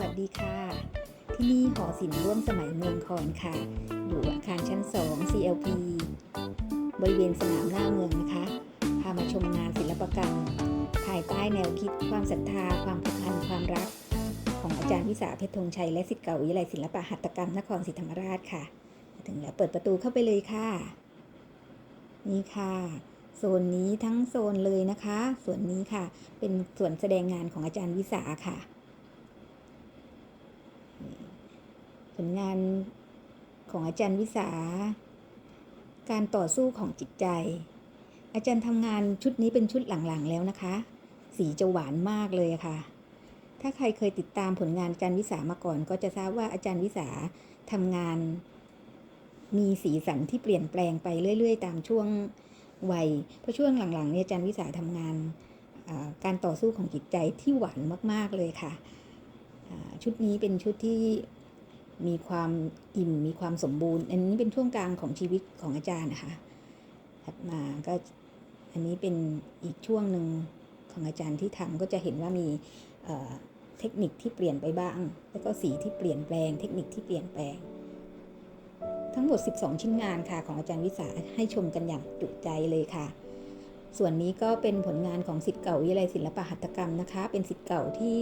สวัสดีค่ะ ที่นี่หอศิลป์ร่วมสมัยเมืองคอนค่ะ อยู่อาคารชั้น 2 CLP บริเวณสนามหน้าเมืองนะคะ พามาชมงานศิลปกรรม ภายใต้แนวคิดความศรัทธา ความผูกพันความรัก ของอาจารย์วิสาเพชรธงชัย และศิษย์เก่าวิทยาลัยศิลปะหัตถกรรมนครศรีธรรมราชค่ะ ถึงแล้วเปิดประตูเข้าไปเลยค่ะ นี่ค่ะโซนนี้ทั้งโซนเลยนะคะ ส่วนนี้ค่ะ เป็นส่วนแสดงงานของอาจารย์วิสาค่ะ ผลงานของอาจารย์วิสา การต่อสู้ของจิตใจ อาจารย์ทำงานชุดนี้เป็นชุดหลังๆแล้วนะคะ สีจะหวานมากเลยค่ะ ถ้าใครเคยติดตามผลงานอาจารย์วิสามาก่อน ก็จะทราบว่าอาจารย์วิสาทำงาน มีสีสันที่เปลี่ยนแปลงไปเรื่อย ๆ ตามช่วงวัยเพราะช่วงหลังๆเนี่ยอาจารย์วิสาทำงานการต่อสู้ของจิตใจที่หวานมาก ๆ เลยค่ะ ชุดนี้เป็นชุดที่ มีความอิ่มมีความสมบูรณ์ อันนี้เป็นช่วงกลางของชีวิตของอาจารย์นะคะถัดมาก็อันนี้เป็นอีกช่วงหนึ่งของอาจารย์ที่ทำก็จะเห็นว่ามีเทคนิคที่เปลี่ยนไปบ้าง แล้วก็สีที่เปลี่ยนแปลง เทคนิคที่เปลี่ยนแปลง ทั้งหมด 12 ชิ้นงานค่ะของอาจารย์วิสาให้ชมกันอย่างจุใจเลยค่ะ ส่วนนี้ก็เป็นผลงานของสิทธิ์เก่าวิทยาลัยศิลปหัตถกรรมนะคะ เป็นสิทธิ์เก่าที่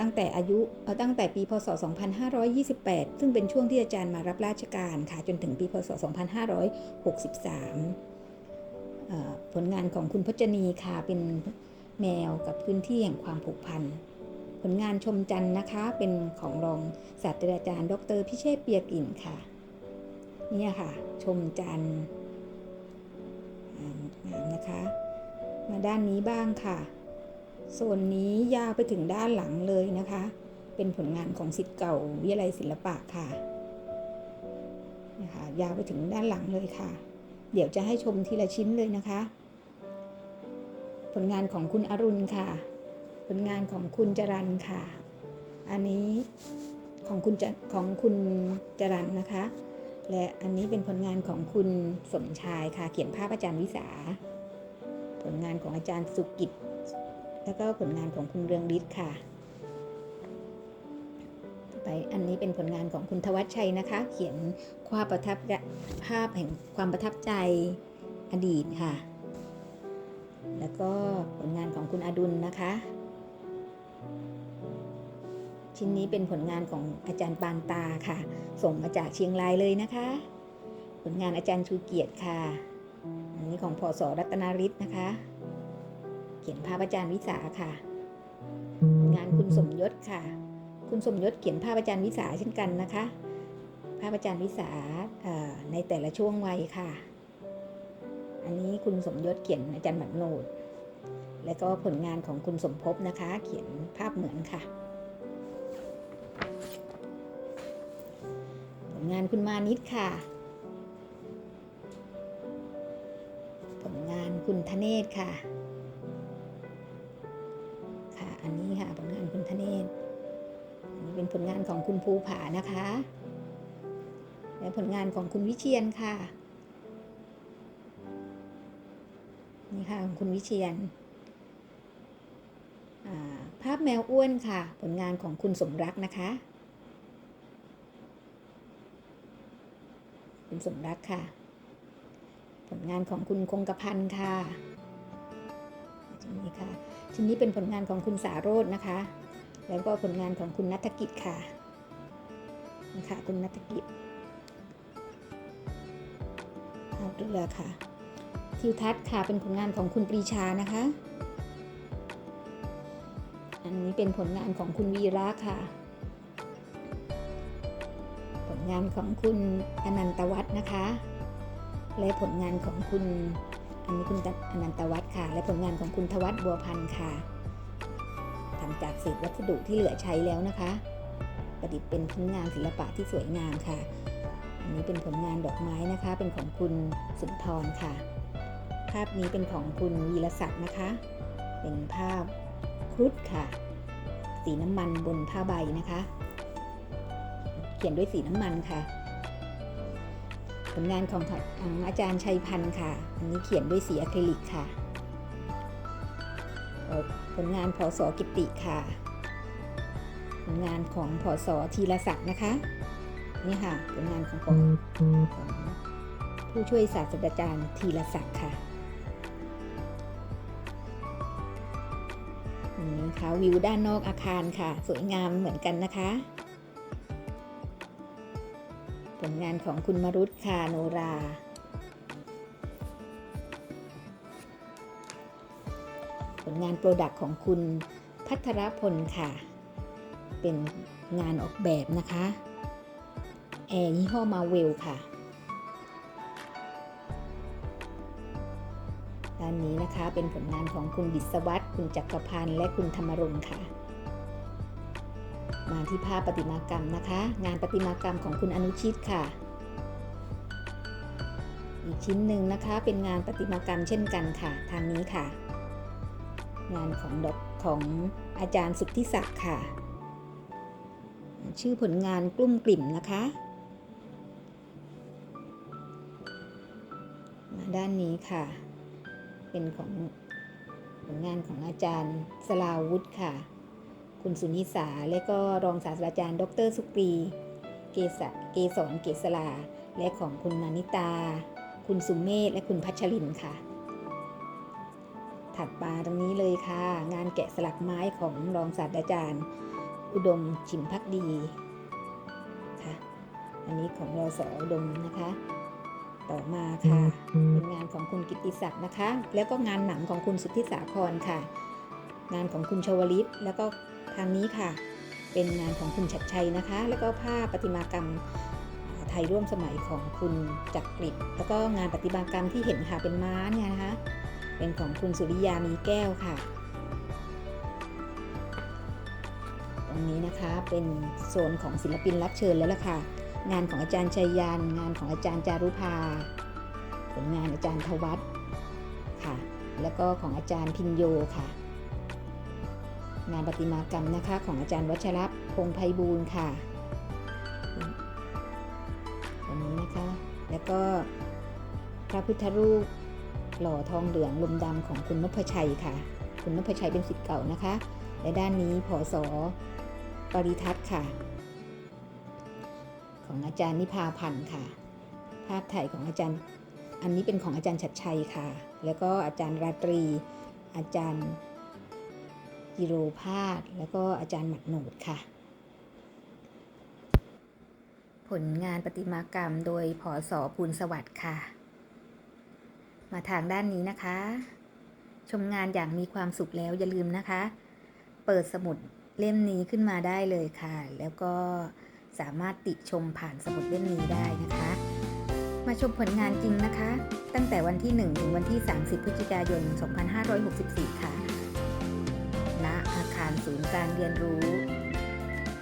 ตั้งแต่อายุตั้งแต่ปีพศ 2528 ซึ่งเป็นช่วงที่อาจารย์มารับราชการค่ะจนถึงปีพศ 2563 ผลงานของคุณพจนีค่ะเป็นแมวกับพื้นที่แห่งความผูกพันผลงานชมจันนะคะเป็นของรองศาสตราจารย์ ดร พิเชษเปียกอิ่นค่ะเนี่ยค่ะ ชมจันงามนะคะ มาด้านนี้บ้างค่ะ ส่วนนี้ยาวไปถึงด้านหลังเลยนะคะ เป็นผลงานของศิษย์เก่าวิทยาลัยศิลปะค่ะนะคะยาวไปถึงด้านหลังเลยค่ะ เดี๋ยวจะให้ชมทีละชิ้นเลยนะคะ ผลงานของคุณอรุณค่ะ ผลงานของคุณจรันค่ะ อันนี้ของคุณของคุณจรันนะคะ และอันนี้เป็นผลงานของคุณสมชายค่ะ เขียนภาพอาจารย์วิสา ผลงานของอาจารย์สุกิจ แล้วก็ผลงานของคุณเรืองฤทธิ์ค่ะ ไปอันนี้เป็นผลงานของคุณทวัชชัยนะคะ เขียนความประทับภาพแห่งความประทับใจอดีตค่ะ แล้วก็ผลงานของคุณอดุลนะคะ ชิ้นนี้เป็นผลงานของอาจารย์ปานตาค่ะ ส่งมาจากเชียงรายเลยนะคะ ผลงานอาจารย์ชูเกียรติค่ะ อันนี้ของพศรัตนาริศนะคะ เขียนภาพอาจารย์วิสาค่ะ งานคุณสมยศค่ะ คุณสมยศเขียนภาพอาจารย์วิสาเช่นกันนะคะ ภาพอาจารย์วิสาในแต่ละช่วงวัยค่ะ อันนี้คุณสมยศเขียนอาจารย์หมัดโนด แล้วก็ผลงานของคุณสมภพนะคะ เขียนภาพเหมือนค่ะผลงานคุณมานิดค่ะผลงานคุณธเนศค่ะ งานของคุณภูผานะคะ และผลงานของคุณวิเชียนค่ะ นี่ค่ะของคุณวิเชียน ภาพแมวอ้วนค่ะ ผลงานของคุณสมรักนะคะ คุณสมรักค่ะ ผลงานของคุณคงกระพันค่ะชิ้นนี้ค่ะชิ้นนี้เป็นผลงานของคุณสาโรจน์นะคะ แล้วก็ผลงานของคุณนัฐกิจค่ะนะคะคุณนัฐกิจเอาเรือค่ะ ทิวทัศน์ค่ะเป็นผลงานของคุณปรีชานะคะ อันนี้เป็นผลงานของคุณวีระค่ะ ผลงานของคุณอนันตวัฒน์นะคะ และผลงานของคุณอันนี้คุณอนันตวัฒน์ค่ะ และผลงานของคุณทวัฒน์บัวพันธ์ค่ะ ทำจากเศษวัสดุที่เหลือใช้แล้วนะคะ ประดิษฐ์เป็นชิ้นงานศิลปะที่สวยงามค่ะ อันนี้เป็นผลงานดอกไม้นะคะ เป็นของคุณสุนทรค่ะ ภาพนี้เป็นของคุณวีรศักดิ์นะคะ เป็นภาพครุฑค่ะ สีน้ำมันบนผ้าใบนะคะ เขียนด้วยสีน้ำมันค่ะผลงานของอาจารย์ชัยพันธ์ค่ะ อันนี้เขียนด้วยสีอะคริลิกค่ะ ผลงานพศกิติค่ะ ผลงานของผอสอธีรศักดิ์นะคะ นี่ค่ะผลงานของผอของผู้ช่วยศาสตราจารย์ธีรศักดิ์ค่ะนี่ค่ะวิวด้านนอกอาคารค่ะ สวยงามเหมือนกันนะคะ ผลงานของคุณมรุตค่ะโนรา งานโปรดักต์ของคุณพัทรพลค่ะ เป็นงานออกแบบนะคะ แอร์ยี่ห้อมาเวลค่ะ ด้านนี้นะคะเป็นผลงานของคุณดิศวัตรคุณจักรพันธ์และคุณธรรมรงค์ค่ะ มาที่ภาพประติมากรรมนะคะ งานประติมากรรมของคุณอนุชิตค่ะอีกชิ้นหนึ่งนะคะเป็นงานประติมากรรมเช่นกันค่ะ ทางนี้ค่ะ งานของดอกของอาจารย์สุทธิศักดิ์ค่ะ ชื่อผลงานกลุ่มกลิ่มนะคะ มาด้านนี้ค่ะ เป็นของผลงานของอาจารย์สลาวุธค่ะ คุณสุนิสา และก็รองศาสตราจารย์ ดรสุกรี เกษเกษรเกษลาและของคุณมานิตา คุณสุเมธและคุณพัชรินค่ะ ถัดมาตรงนี้เลยค่ะ งานแกะสลักไม้ของรองศาสตราจารย์ อุดมชิมพักดีค่ะ อันนี้ของรอสออุดมนะคะ ต่อมาค่ะ เป็นงานของคุณกิตติศักดิ์นะคะ แล้วก็งานหนังของคุณสุทธิสาครค่ะ งานของคุณชวลิตแล้วก็ทางนี้ค่ะ เป็นงานของคุณชัดชัยนะคะ แล้วก็ผ้าประติมากรรมไทยร่วมสมัยของคุณจักริดแล้วก็งานประติมากรรมที่เห็นค่ะเป็นม้าเนี่ยนะคะ เป็นของคุณสุริยามีแก้วค่ะ ตรงนี้นะคะเป็นโซนของศิลปินรับเชิญแล้วล่ะค่ะ งานของอาจารย์ชัยยาน งานของอาจารย์จารุภาผลงานอาจารย์ทวัฒน์ค่ะ แล้วก็ของอาจารย์พินโยค่ะ งานประติมากรรมนะคะของอาจารย์วัชรพงษ์ไพบูลย์ค่ะตรงนี้นะคะ แล้วก็พระพุทธรูป หล่อทองเหลืองลมดำของคุณนพชัยค่ะ คุณนพชัยเป็นศิษย์เก่านะคะ และด้านนี้ผอสอปริทัศน์ค่ะ ของอาจารย์นิพาพันธ์ค่ะ ภาพถ่ายของอาจารย์ อันนี้เป็นของอาจารย์ชัดชัยค่ะ แล้วก็อาจารย์ราตรี อาจารย์กิโรพาสแล้วก็อาจารย์หมัดโหนดค่ะ ผลงานประติมากรรมโดยผอสอภูลสวัสดิ์ค่ะ มาทางด้านนี้นะคะ ชมงานอย่างมีความสุขแล้วอย่าลืมนะคะ เปิดสมุดเล่มนี้ขึ้นมาได้เลยค่ะ แล้วก็สามารถติชมผ่านสมุดเล่มนี้ได้นะคะ มาชมผลงานจริงนะคะ ตั้งแต่วันที่ 1 ถึงวันที่ 30 พฤศจิกายน 2564 ค่ะ ณ อาคารศูนย์การเรียนรู้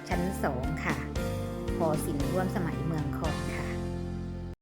ชั้น 2 ค่ะพอสินร่วมสมัยเมืองคอน